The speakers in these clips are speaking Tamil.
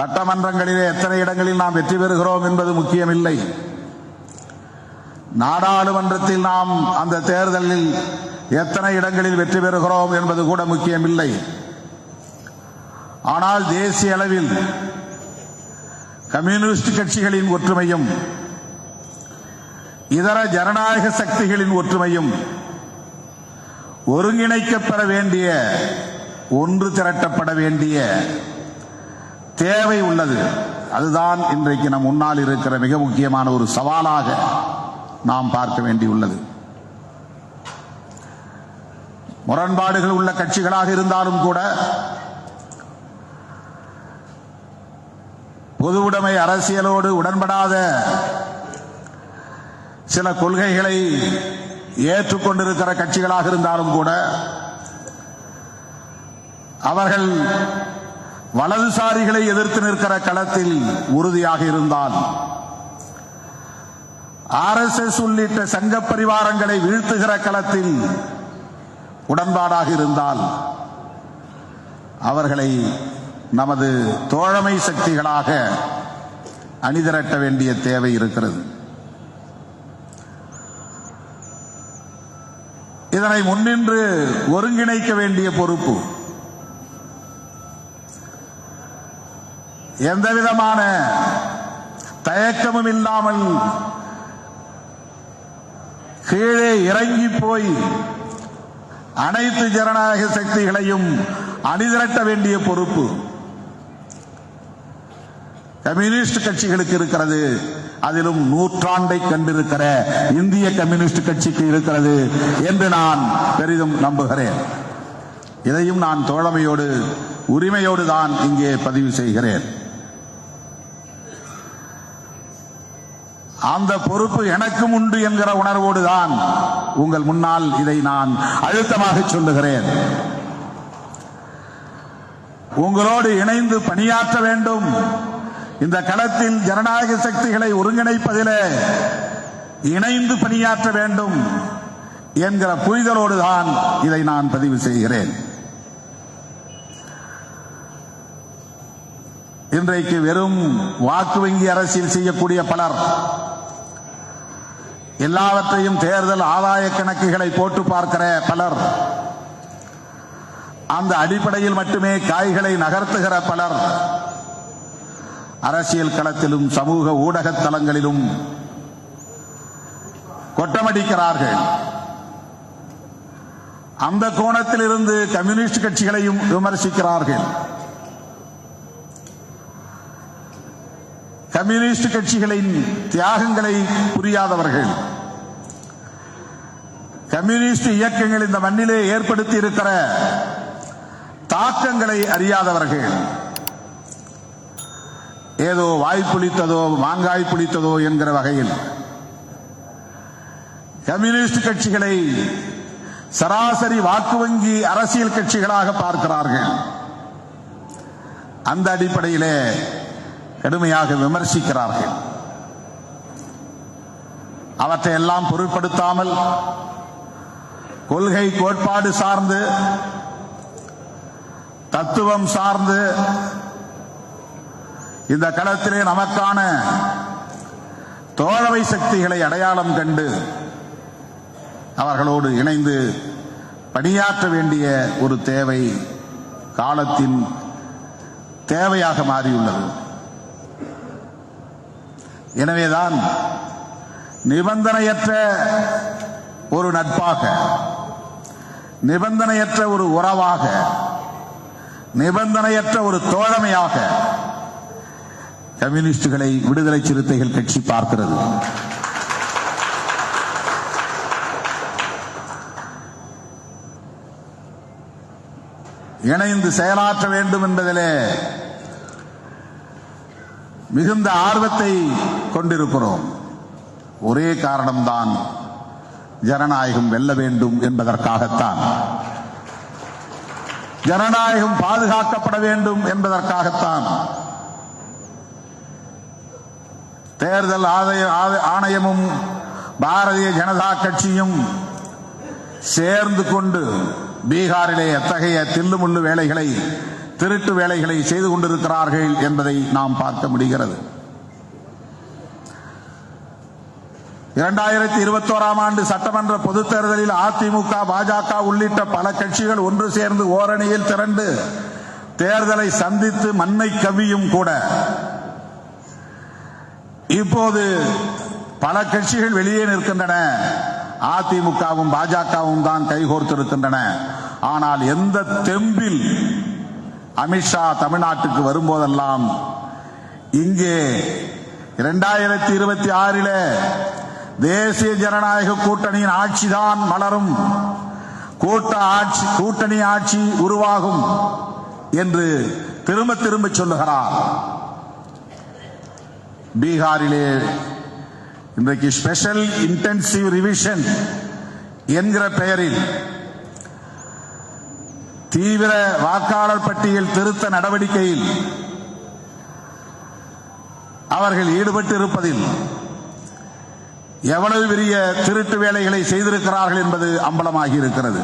சட்டமன்றங்களிலே எத்தனை இடங்களில் நாம் வெற்றி பெறுகிறோம் என்பது முக்கியமில்லை. நாடாளுமன்றத்தில் நாம் அந்த தேர்தலில் எத்தனை இடங்களில் வெற்றி பெறுகிறோம் என்பது கூட முக்கியமில்லை. ஆனால் தேசிய அளவில் கம்யூனிஸ்ட் கட்சிகளின் ஒற்றுமையும் இதர ஜனநாயக சக்திகளின் ஒற்றுமையும் ஒருங்கிணைக்கப்பெற வேண்டிய ஒன்று திரட்டப்பட வேண்டிய தேவை உள்ளது. அதுதான் இன்றைக்கு நம் முன்னால் இருக்கிற மிக முக்கியமான ஒரு சவாலாக நாம் பார்க்க வேண்டியுள்ளது. முரண்பாடுகள் உள்ள கட்சிகளாக இருந்தாலும் கூட பொதுவுடைமை அரசியலோடு உடன்படாத சில கொள்கைகளை ஏற்றுக்கொண்டிருக்கிற கட்சிகளாக இருந்தாலும் கூட அவர்கள் வலதுசாரிகளை எதிர்த்து நிற்கிற களத்தில் உறுதியாக இருந்தால் ஆர் எஸ் எஸ் உள்ளிட்ட சங்க பரிவாரங்களை வீழ்த்துகிற களத்தில் உடன்பாடாக இருந்தால் அவர்களை நமது தோழமை சக்திகளாக அணிதிரட்ட வேண்டிய தேவை இருக்கிறது. இதனை முன்னின்று ஒருங்கிணைக்க வேண்டிய பொறுப்பு எந்த விதமான தயக்கமும் இல்லாமல் கீழே இறங்கி போய் அனைத்து ஜனநாயக சக்திகளையும் அணிதிரட்ட வேண்டிய பொறுப்பு கம்யூனிஸ்ட் கட்சிகளுக்கு இருக்கிறது. அதிலும் நூற்றாண்டை கண்டிருக்கிற இந்திய கம்யூனிஸ்ட் கட்சிக்கு இருக்கிறது என்று நான் பெரிதும் நம்புகிறேன். இதையும் நான் தோழமையோடு உரிமையோடு தான் இங்கே பதிவு செய்கிறேன். அந்த பொறுப்பு எனக்கும் உண்டு என்கிற உணர்வோடு தான் உங்கள் முன்னால் இதை நான் அழுத்தமாக சொல்லுகிறேன். உங்களோடு இணைந்து பணியாற்ற வேண்டும். இந்த களத்தில் ஜனநாயக சக்திகளை ஒருங்கிணைப்பதிலே இணைந்து பணியாற்ற வேண்டும் என்கிற புரிதலோடு தான் இதை நான் பதிவு செய்கிறேன். இன்றைக்கு வெறும் வாக்கு வங்கி அரசியல் செய்யக்கூடிய பலர் எல்லாவற்றையும் தேர்தல் ஆதாய கணக்குகளை போட்டு பார்க்கிற பலர் அந்த அடிப்படையில் மட்டுமே காய்களை நகர்த்துகிற பலர் அரசியல் களத்திலும் சமூக ஊடக தளங்களிலும் கொட்டமடிக்கிறார்கள். அந்த கோணத்தில் இருந்து கம்யூனிஸ்ட் கட்சிகளையும் விமர்சிக்கிறார்கள். கம்யூனிஸ்ட் கட்சிகளின் தியாகங்களை புரியாதவர்கள். கம்யூனிஸ்ட் இயக்கங்கள் இந்த மண்ணிலே ஏற்படுத்தி இருக்கிற தாக்கங்களை அறியாதவர்கள். ஏதோ வாய்ப்புளித்ததோ மாங்காய் புளித்ததோ என்கிற வகையில் கம்யூனிஸ்ட் கட்சிகளை சராசரி வாக்கு வங்கி அரசியல் கட்சிகளாக பார்க்கிறார்கள். அந்த அடிப்படையிலே கடுமையாக விமர்சிக்கிறார்கள். அவற்றை எல்லாம் பொருட்படுத்தாமல் கொள்கை கோட்பாடு சார்ந்து தத்துவம் சார்ந்து இந்த களத்திலே நமக்கான தோழமை சக்திகளை அடையாளம் கண்டு அவர்களோடு இணைந்து பணியாற்ற வேண்டிய ஒரு தேவை காலத்தின் தேவையாக மாறியுள்ளது. எனவேதான் நிபந்தனையற்ற ஒரு நட்பாக நிபந்தனையற்ற ஒரு உறவாக நிபந்தனையற்ற ஒரு தோழமையாக கம்யூனிஸ்டுகளை விடுதலை சிறுத்தைகள் கட்சி பார்க்கிறது. இணைந்து செயலாற்ற வேண்டும் என்பதிலே மிகுந்த ஆர்வத்தை கொண்டிருக்கிறோம். ஒரே காரணம்தான் ஜனநாயகம் வெல்ல வேண்டும் என்பதற்காகத்தான். ஜனநாயகம் பாதுகாக்கப்பட வேண்டும் என்பதற்காகத்தான். தேர்தல் ஆத- ஆணையமும் பாரதிய ஜனதா கட்சியும் சேர்ந்து கொண்டு பீகாரிலே எத்தகைய தில்லுமுள்ளு வேலைகளை திருட்டு வேலைகளை செய்து கொண்டிருக்கிறார்கள் என்பதை நாம் பார்க்க முடிகிறது. இரண்டாயிரத்தி இருபத்தோராம் ஆண்டு சட்டமன்ற பொதுத் தேர்தலில் அதிமுக பாஜக உள்ளிட்ட பல கட்சிகள் ஒன்று சேர்ந்து ஓரணியில் திரண்டு தேர்தலை சந்தித்து மண்ணை கவியும் கூட. இப்போது பல கட்சிகள் வெளியே நிற்கின்றன. அதிமுகவும் பாஜகவும் தான் கைகோர்த்திருக்கின்றன. ஆனால் எந்த தெம்பில் அமித்ஷா தமிழ்நாட்டுக்கு வரும்போதெல்லாம் இங்கே இரண்டாயிரத்தி இருபத்தி ஆறில தேசிய ஜனநாயக கூட்டணியின் ஆட்சிதான் மலரும். கூட்ட ஆட்சி கூட்டணி ஆட்சி உருவாகும் என்று திரும்ப திரும்ப சொல்லுகிறார். பீகாரிலே இன்றைக்கு ஸ்பெஷல் இன்டென்சிவ் ரிவிஷன் என்கிற பெயரில் தீவிர வாக்காளர் பட்டியல் திருத்த நடவடிக்கையில் அவர்கள் ஈடுபட்டு இருப்பதில் எவ்வளவு பெரிய திருட்டு வேலைகளை செய்திருக்கிறார்கள் என்பது அம்பலமாகி இருக்கிறது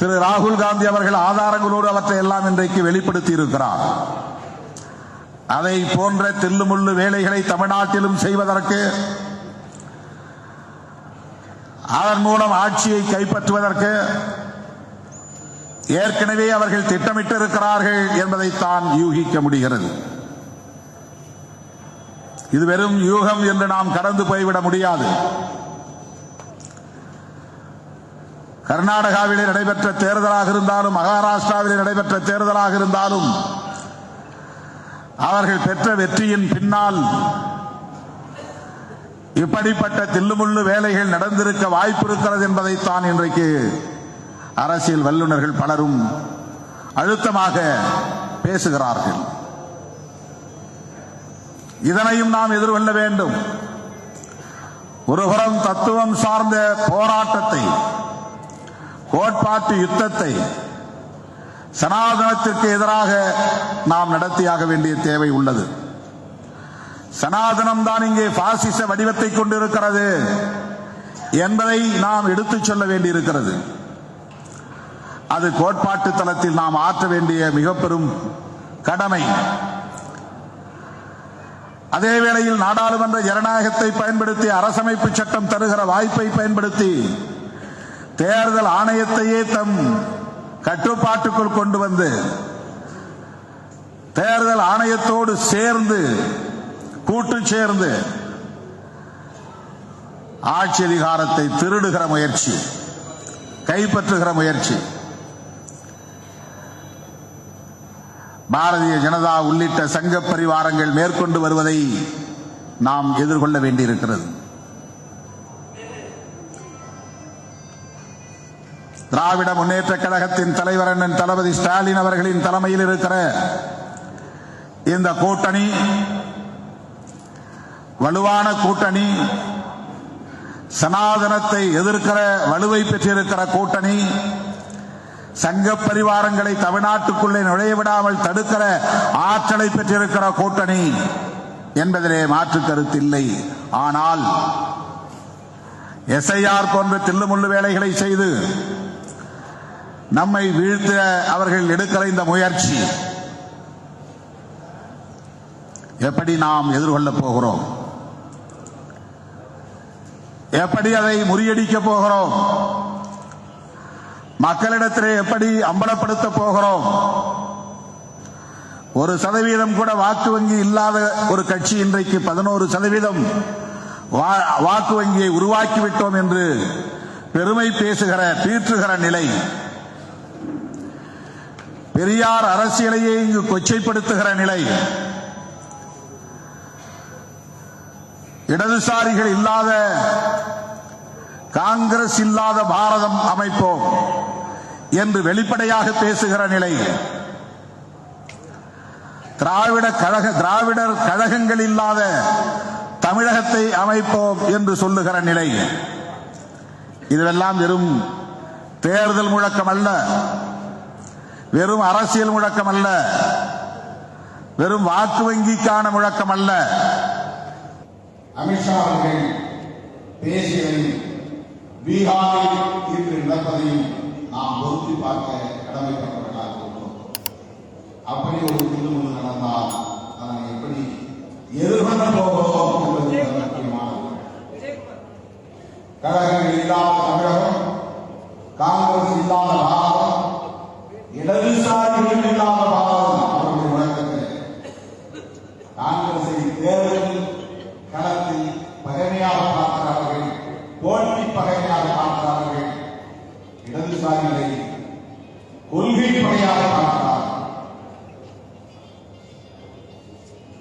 திரு ராகுல் காந்தி அவர்கள் ஆதாரங்களோடு அவற்றை எல்லாம் இன்றைக்கு வெளிப்படுத்தி இருக்கிறார் அதை போன்ற தில்லுமுள்ளு வேலைகளை தமிழ்நாட்டிலும் செய்வதற்கு அதன் மூலம் ஆட்சியை கைப்பற்றுவதற்கு ஏற்கனவே அவர்கள் திட்டமிட்டிருக்கிறார்கள் என்பதைத்தான் யூகிக்க முடிகிறது. இது வெறும் யூகம் என்று நாம் கடந்து போய்விட முடியாது. கர்நாடகாவிலே நடைபெற்ற தேர்தலாக இருந்தாலும் மகாராஷ்டிராவிலே நடைபெற்ற தேர்தலாக இருந்தாலும் அவர்கள் பெற்ற வெற்றியின் பின்னால் இப்படிப்பட்ட தில்லுமுள்ளு வேலைகள் நடந்திருக்க வாய்ப்பு இருக்கிறது என்பதைத்தான் இன்றைக்கு அரசியல் வல்லுநர்கள் பலரும் அழுத்தமாக பேசுகிறார்கள். இதனையும் நாம் எதிர்கொள்ள வேண்டும். ஒருபுறம் தத்துவம் சார்ந்த போராட்டத்தை கோட்பாட்டு யுத்தத்தை சனாதனத்திற்கு எதிராக நாம் நடத்தியாக வேண்டிய தேவை உள்ளது. சனாதனம் தான் இங்கே பாசிச வடிவத்தை கொண்டிருக்கிறது என்பதை நாம் எடுத்துச் சொல்ல வேண்டியிருக்கிறது. அது கோட்பாட்டு தளத்தில் நாம் ஆற்ற வேண்டிய மிக பெரும் கடமை. அதே வேளையில் நாடாளுமன்ற ஜனநாயகத்தை பயன்படுத்தி அரசமைப்பு சட்டம் தருகிற வாய்ப்பை பயன்படுத்தி தேர்தல் ஆணையத்தையே தம் கட்டுப்பாட்டுக்குள் கொண்டு வந்து தேர்தல் ஆணையத்தோடு சேர்ந்து கூட்டு சேர்ந்து ஆட்சி அதிகாரத்தை திருடுகிற முயற்சி கைப்பற்றுகிற முயற்சி. பாரதிய ஜனதா உள்ளிட்ட சங்க பரிவாரங்கள் மேற்கொண்டு வருவதை நாம் எதிர்கொள்ள வேண்டியிருக்கிறது. திராவிட முன்னேற்ற கழகத்தின் தலைவர் அண்ணன் தளபதி ஸ்டாலின் அவர்களின் தலைமையில் இருக்கிற இந்த கூட்டணி வலுவான கூட்டணி சனாதனத்தை எதிர்க்கிற வலுவை பெற்றிருக்கிற கூட்டணி சங்க பரிவாரங்களை தமிழ்நாட்டுக்குள்ளே நுழைய விடாமல் தடுக்கிற ஆற்றலை பெற்றிருக்கிற கூட்டணி என்பதிலே மாற்று கருத்தில்லை ஆனால் எஸ்ஐஆர் போன்ற தில்லுமுள்ளு வேலைகளை செய்து நம்மை வீழ்த்த அவர்கள் எடுக்கிற இந்த முயற்சி எப்படி நாம் எதிர்கொள்ளப் போகிறோம்? எப்படி அதை முறியடிக்கப் போகிறோம்? மக்களிடத்திலே எப்படி அம்பலப்படுத்த போகிறோம்? ஒரு சதவீதம் கூட வாக்கு வங்கி இல்லாத ஒரு கட்சி இன்றைக்கு பதினோரு சதவீதம் வா- வாக்கு வங்கியை உருவாக்கி விட்டோம் என்று பெருமை பேசுகிற பீற்றுகிற நிலை. பெரியார் அரசியலையே இங்கு கொச்சைப்படுத்துகிற நிலை. இடதுசாரிகள் இல்லாத காங்கிரஸ் இல்லாத பாரதம் அமைப்போம். என்று வெளிப்படையாக பேசுகிற நிலை. திராவிட கழக திராவிடர் கழகங்கள் இல்லாத தமிழகத்தை அமைப்போம் என்று சொல்லுகிற நிலை. இதுவெல்லாம் வெறும் தேர்தல் முழக்கம் அல்ல வெறும் அரசியல் முழக்கம் அல்ல வெறும் வாக்கு வங்கிக்கான முழக்கம் அல்ல அமித்ஷா அவர்கள் பேசியதையும் பீகாரில் இன்று நடப்பதையும் நாம் பொருத்தி பார்க்க கடமைப்பட்டவர்களாக இருக்கிறோம் அப்படி ஒரு திருமணம் நடந்தால் அதனை எப்படி எதிர்கொள்ள போகிறோம்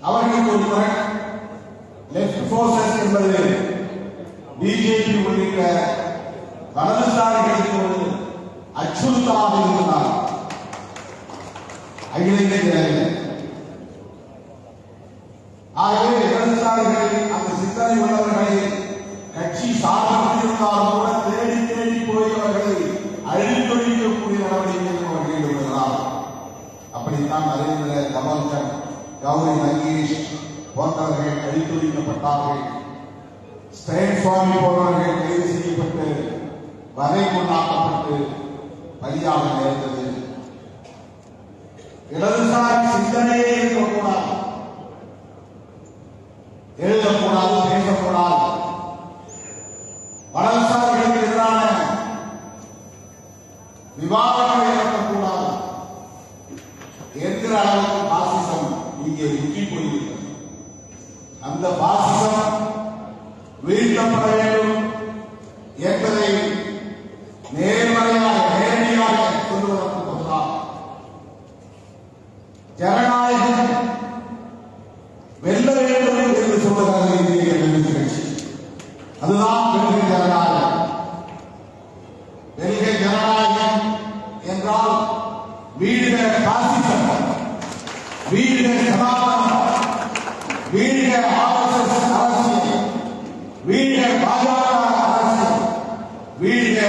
அவர்களுக்கு ஒரு முறை லெப்ட் போர்சஸ் என்பது பிஜேபி உள்ளிட்ட வலதுசாரிகளுக்கு ஒரு அச்சுறுத்தலாக இருந்தார் அகில இந்திய ஆகவே இடதுசாரிகள் அந்த சிந்தனை உள்ளவர்களை கட்சி சார்பிருந்தாலும் கூட தேடி தேடி போய் அவர்களை அழித்தொழிக்கக்கூடிய நடவடிக்கையில் அவர்கள் ஈடுபடுகிறார் அப்படித்தான் நரேந்திர கமல்கர் கௌரி லங்கேஷ் போன்றவர்கள் அழித்தொழிக்கப்பட்டார்கள் ஸ்டேன் சுவாமி போன்றவர்கள் கைது செய்யப்பட்டு வரை கொண்டாக்கப்பட்டு பலியாக நேர்ந்தது. இடதுசாரி சிந்தனையே இருக்கக்கூடாது. எழுதக்கூடாது பேசக்கூடாது. வெல்ல வேண்டும் என்று சொல்லுகிறது இந்திய கம்யூனிஸ்ட் கட்சி அதுதான் வெல்கை ஜனநாயகம் வெல்கை ஜனநாயகம் என்றால் வீடுக பாசிசம் வீடுக சனாதனம் வீடுக ஆர்எஸ்எஸ் அரசியல் வீடுக பாஜக அரசியல் வீடுக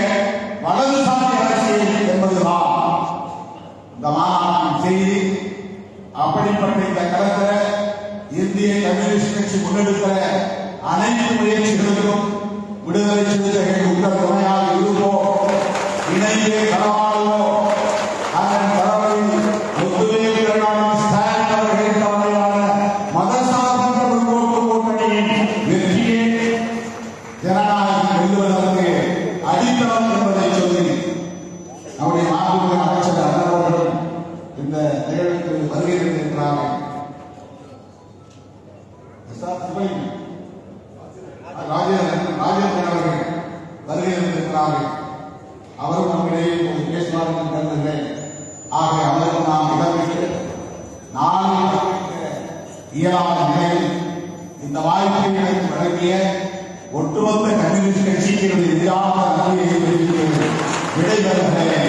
வலதுசாரி அரசியல் என்பதுதான் இந்த மாநாட்டின் செய்தி அப்படிப்பட்ட இந்த களத்தில் இந்திய கம்யூனிஸ்ட் கட்சி முன்னெடுக்கிற அனைத்து முயற்சிகளிலும் விடுதலை சிறுத்தைகள் உங்கள் துணையாக இருப்போம் இணைந்தே களவாடுவோம் அதன் ஸ்டாலின் தலைமையிலான மதசார்பற்ற முற்போக்கு கூட்டணியின் வெற்றியே ஜனநாயகம் வெல்லுவதற்கு அடித்தளம் என்பதை சொல்லி நம்முடைய மாண்புமிகு அமைச்சர் அண்ணன் இந்த நிகழ்வுக்கு வருகிறது தந்திருக்கிறார்கள் எஸ்ஆர் ராஜேந்திரன் ராஜேந்திரன் அவர்கள் வருகை தந்திருக்கிறார்கள். அவரும் நம்மிடையே இப்போது பேசுவார் என்று கருதுகிறேன். ஆக அவருக்கு நாம் இடமிட்டு நான் இயலாத நிலையில் இந்த வாய்ப்பை எனக்கு வழங்கிய ஒட்டுமொத்த கம்யூனிஸ்ட் கட்சிக்கு எதிராக நன்றியை தெரிவித்து விடைபெறுகிறேன்.